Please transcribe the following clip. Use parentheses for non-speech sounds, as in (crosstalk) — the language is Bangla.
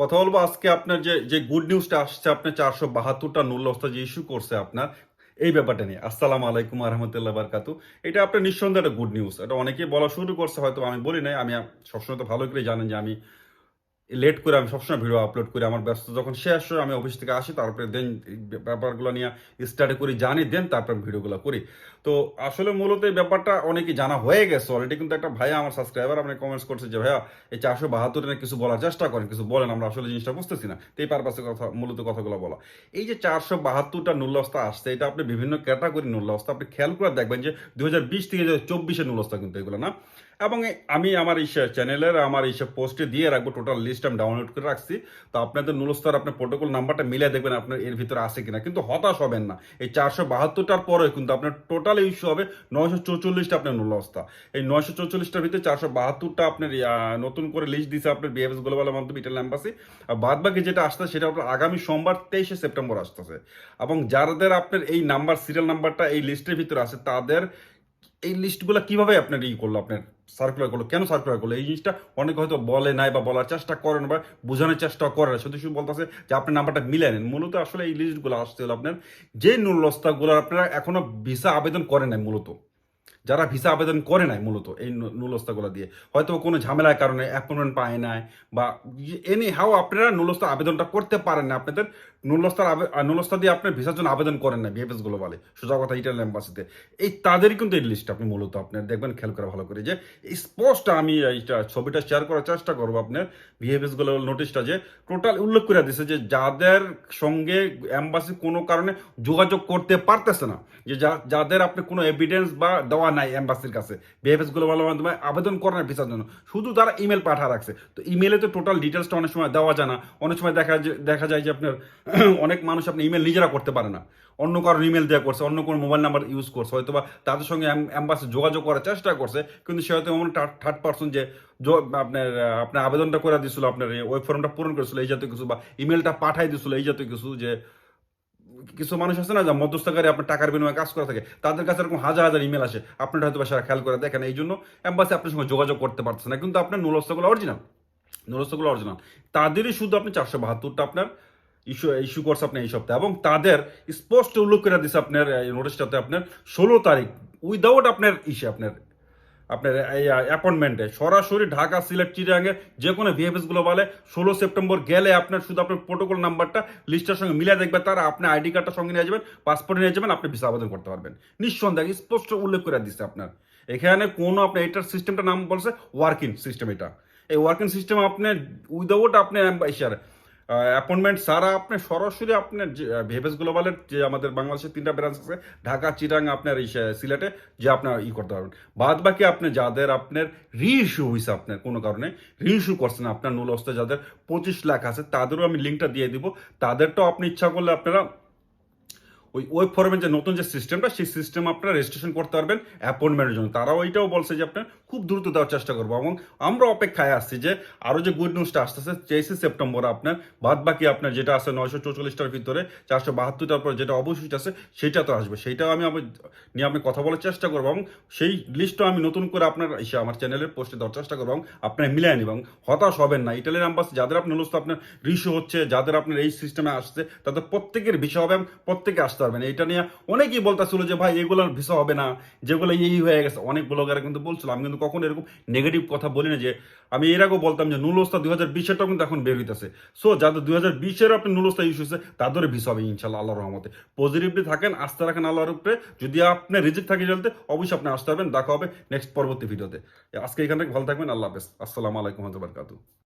কথা বলব আজকে আপনার যে যে গুড নিউজটা আসছে, আপনার চারশো বাহাত্তরটা নুল্লস্তা যে ইস্যু করছে আপনার, এই ব্যাপারটা নিয়ে। আসসালাম আলাইকুম রহমতুল্লাহ বারকাতু। এটা আপনার নিঃসন্দেহে একটা গুড নিউজ এটা অনেকেই বলা শুরু করছে, হয়তো আমি বলি নাই, আমি সবসময় তো ভালো করে জানেন যে আমি লেট করে আমি সবসময় ভিডিও আপলোড করি, আমার ব্যস্ত যখন শেষ হয় আমি অফিস থেকে আসি, তারপরে দেন ব্যাপারগুলো নিয়ে স্টার্ট করি, জানি দেন তারপর ভিডিওগুলো করি। তো আসলে মূলত এই ব্যাপারটা অনেকে জানা হয়ে গেছে অলরেডি কিন্তু একটা ভাইয়া আমার সাবস্ক্রাইবার আপনি কমেন্টস করছে যে, ভাইয়া, এই চারশো বাহাত্তর কিছু বলার চেষ্টা করেন, কিছু বলেন, আমরা আসলে জিনিসটা বুঝতেছি না। তো এই পারপাসে কথা, মূলত কথাগুলো বলা। এই যে চারশো বাহাত্তরটা নুল্লাস্তা আসছে, এটা আপনি বিভিন্ন ক্যাটাগরি নুল্লাস্তা আপনি খেয়াল করে দেখবেন যে দু হাজার বিশ থেকে চব্বিশের নুল্লাস্তা কিন্তু এগুলো না। এবং আমি আমার এই চ্যানেলের, আমার এই পোস্টে দিয়ে রাখব টোটাল লিস্ট আমি ডাউনলোড করে রাখছি। তো আপনাদের নুলস্তার আপনার প্রোটোকল নাম্বারটা মিলে দেখবেন আপনার এর ভিতরে আছে কিনা। কিন্তু হতাশ হবেন না। এই চারশো বাহাত্তরটার পরে কিন্তু আপনার টোটাল ইস্যু হবে নয়শো চৌচল্লিশটা আপনার নুলস্তা। এই নয়শো চৌচল্লিশটার ভিতরে চারশো বাহাত্তরটা আপনার নতুন করে লিস্ট দিয়েছে আপনার বিএফএস গ্লোবালের মাধ্যমে ইটাল অ্যাম্বাসি আর বাদ বাকি যেটা আসছে সেটা আপনার আগামী সোমবার তেইশে সেপ্টেম্বর আসতেছে। এবং যাদের আপনার এই নাম্বার সিরিয়াল নাম্বারটা এই লিস্টের ভিতরে আছে, তাদের এই লিস্টগুলো কীভাবে আপনার ই করল আপনার? সার্কুলার করল। কেন সার্কুলার করল? এই জিনিসটা অনেকে হয়তো বলে নাই বা বলার চেষ্টা করেন বা বোঝানোর চেষ্টা করে না। শুধু শুধু বলতেছে যে আপনার নাম্বারটা মিলে নেন। মূলত আসলে এই লিস্টগুলো আসতে হলো আপনার যে নুলস্তাগুলো আপনারা এখনও ভিসা আবেদন করেন নাই মূলত। যারা ভিসা আবেদন করে নাই মূলত এই নুলস্তাগুলো দিয়ে, হয়তো কোনো ঝামেলার কারণে অ্যাপয়েন্টমেন্ট পায় নাই বা এনি হাও আপনারা নুলস্তা আবেদনটা করতে পারেন না। আপনাদের নুলস্তার নুলস্তা দিয়ে আপনার ভিসার জন্য আবেদন করেন না বিএফএস বলে। সোজা কথা ইটালিয়ান এম্বাসিতে এই তাদেরই কিন্তু এই লিস্ট আপনি মূলত আপনার দেখবেন, খেয়াল করে ভালো করে যে, স্পষ্ট আমি এইটা ছবিটা শেয়ার করার চেষ্টা করব আপনার বিহেভিয়ার্সগুলো নোটিশটা যে টোটাল উল্লেখ করে দিছে যে, যাদের সঙ্গে এম্বাসি কোনো কারণে যোগাযোগ করতে পারতেছে না, যা- যাদের আপনি কোনো এভিডেন্স বা দেওয়া নাই এম্বাসির কাছে। বিহেভিয়ার্সগুলো ভালো মাধ্যমে আবেদন করেন ভিসার জন্য। শুধু তারা ইমেল পাঠা রাখছে। তো ইমেলে তো টোটাল ডিটেলসটা অনেক সময় দেওয়া যায় না। অনেক সময় দেখা দেখা যায় যে আপনার (clears throat) অনেক মানুষ আপনি ইমেল নিজেরা করতে পারে না। অন্য কারোর ইমেল দেওয়া করছে, অন্য কোনো মোবাইল নাম্বার ইউজ করছে। হয়তো বা তাদের সঙ্গে অ্যাম্বাসি যোগাযোগ করার চেষ্টা করছে, কিন্তু সে হয়তো এমন থার্ড পার্সন যে আপনার আপনার আবেদনটা করে দিছিল, আপনার ওয়েব ফর্মটা পূরণ করেছিল, এই জাতীয় কিছু বা ইমেলটা পাঠাই দিছিল, এই জাতীয় কিছু যে কিছু মানুষ আছে না যা মধ্যস্থকারী আপনার টাকার বিনিময়ে কাজ করে থাকে, তাদের কাছে এরকম হাজার হাজার ইমেল আসে। আপনার হয়তো সেটা খেয়াল করে দেখেন, এই জন্য অ্যাম্বাসি আপনার সঙ্গে যোগাযোগ করতে পারছে না। কিন্তু আপনার নুলস্তগুলো অরিজিনাল নুলস্তগুলো অরিজিনাল তাদেরই শুধু আপনি চারশো বাহাত্তরটা আপনার ইস্যু ইস্যু করছে আপনি এই সপ্তাহে, এবং তাদের স্পষ্ট উল্লেখ করে দিচ্ছে আপনার নোটিশটাতে আপনার ষোলো তারিখ উইদাউট আপনার ইসে, আপনার আপনার এই অ্যাপয়েন্টমেন্টে সরাসরি ঢাকা, সিলেট চিরাঙ্গে যে কোনো ভিএফএসগুলো বলে ষোলো সেপ্টেম্বর গেলে আপনার শুধু আপনার প্রোটোকল নাম্বারটা লিস্টের সঙ্গে মিলিয়ে দেখবে তারা আপনি আইডি কার্ডটা সঙ্গে নিয়ে যাবেন পাসপোর্ট নিয়ে যাবেন, আপনি ভিসা আবেদন করতে পারবেন। নিঃসন্দেহে স্পষ্ট উল্লেখ করে দিচ্ছে আপনার। এখানে কোনো আপনার এটার সিস্টেমটা নাম বলছে ওয়ার্কিং সিস্টেম এটা। এই ওয়ার্কিং সিস্টেম আপনি উইদাউট আপনি ইসার অ্যাপয়েন্টমেন্ট সারা আপনি সরাসরি আপনার ভেভেস গ্লোবালের যে আমাদের বাংলাদেশের তিনটা ব্রাঞ্চ আছে, ঢাকা চিরাং আপনার এই সিলেটে, যে আপনার ই করতে পারবেন। বাদ বাকি আপনি যাদের আপনার রি ইস্যু হয়েছে আপনার, কোনো কারণে রি ইস্যু করছেন আপনার নূল অস্তে যাদের পঁচিশ লাখ আছে, তাদেরও আমি লিঙ্কটা দিয়ে দিব। তাদেরটাও আপনি ইচ্ছা করলে আপনারা ওই ওয়েব ফর্মের যে নতুন যে সিস্টেমটা সেই সিস্টেম আপনারা রেজিস্ট্রেশন করতে পারবেন অ্যাপয়েন্টমেন্টের জন্য। তারাও ওইটাও বলছে যে আপনার খুব দ্রুত দেওয়ার চেষ্টা করব। এবং আমরা অপেক্ষায় আসছি যে আরও যে গুড নিউজটা আসতেছে, তেইশে সেপ্টেম্বর আপনার বাদ বাকি আপনার যেটা আছে নয়শো চৌচল্লিশটার ভিতরে, চারশো বাহাত্তরটার পর যেটা অবশিষ্ট আছে সেটা তো আসবে। সেইটাও আমি নিয়ে আপনি কথা বলার চেষ্টা করব এবং সেই লিস্টও আমি নতুন করে আপনার এসে আমার চ্যানেলের পোস্টে দেওয়ার চেষ্টা করব এবং আপনার মিলিয়ে এবং হতাশ হবেন না। ইটালির আম্বাস যাদের আপনার নুলস্ত আপনার রিস্যু হচ্ছে, যাদের আপনার এই সিস্টেমে আসছে, তাদের প্রত্যেকের বিষয় হবে এবং প্রত্যেকে আসতে পারবেন। এইটা নিয়ে অনেকেই বলতেছিল যে, ভাই, এগুলোর ভিসা হবে না। যেগুলো এই হয়ে গেছে। অনেক ব্লগার কিন্তু বলছিল। আমি কিন্তু কখনো এরকম নেগেটিভ কথা বলি না যে, আমি এর আগেও বলতাম যে, নুলস্তা দুই হাজার বিশেরটাও কিন্তু এখন বের হইতেছে। সো যাদের দুই হাজার বিশের আপনি নুলস্তা ইস্যু হচ্ছে তাদের ভিসা হবে ইনশাল্লাহ আল্লাহর রহমতে। পজিটিভলি থাকেন, আস্থা রাখেন আল্লাহর উপরে। যদি আপনি রিজেক্ট থাকে চলতে অবশ্যই আপনি আসতে পারবেন দেখা হবে নেক্সট পরবর্তী ভিডিওতে আজকে এখান থেকে ভালো থাকবেন। আল্লাহ হাফেজ। আসসালামু আলাইকুম রহমতুল্লাহ বারকাতু